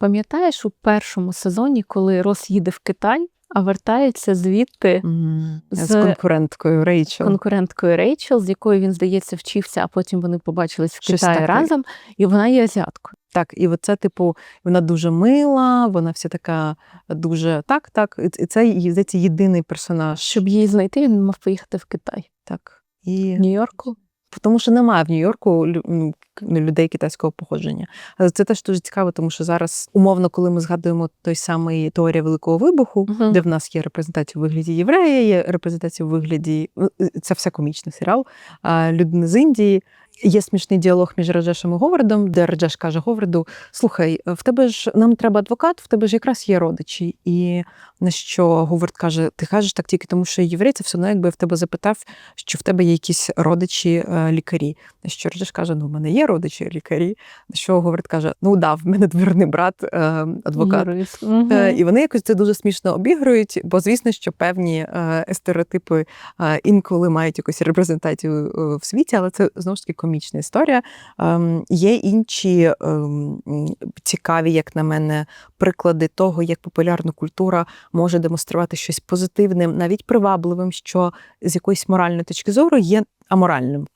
Пам'ятаєш у першому сезоні, коли Рос їде в Китай, а вертається звідти М, З, З конкуренткою Рейчел. конкуренткою Рейчел, з якою він, здається, вчився, а потім вони побачились в Щось Китаї таке. разом, і вона є азіаткою. Так, і оце, типу, вона дуже мила, вона вся така дуже так, так. І це її, здається, єдиний персонаж. Щоб її знайти, він мав поїхати в Китай. Так. І... Нью-Йорку. Тому що немає в Нью-Йорку к- людей китайського походження. Але це теж дуже цікаво, тому що зараз, умовно, коли ми згадуємо той самий теорія Великого вибуху, Мгм. де в нас є репрезентація у вигляді єврея, є репрезентація у вигляді ну, це все комічний серіал. Людини з Індії. Є смішний діалог між Раджешем і Говардом, де Раджеш каже Говарду: Слухай, в тебе ж нам треба адвокат, в тебе ж якраз є родичі. І на що Говард каже: Ти кажеш так тільки тому, що я єврей, це все одно, якби я в тебе запитав, що в тебе є якісь родичі е, лікарі. На що Раджеш каже: Ну, в мене є родичі лікарі. На що Говард каже: Ну да, в мене двірний брат, е, адвокат. Е, І вони якось це дуже смішно обігрують, бо звісно, що певні е, стереотипи е, інколи мають якусь репрезентацію е, в світі, але це знову ж таки комічна історія. Ем, Є інші ем, цікаві, як на мене, приклади того, як популярна культура може демонструвати щось позитивним, навіть привабливим, що з якоїсь моральної точки зору є аморальним.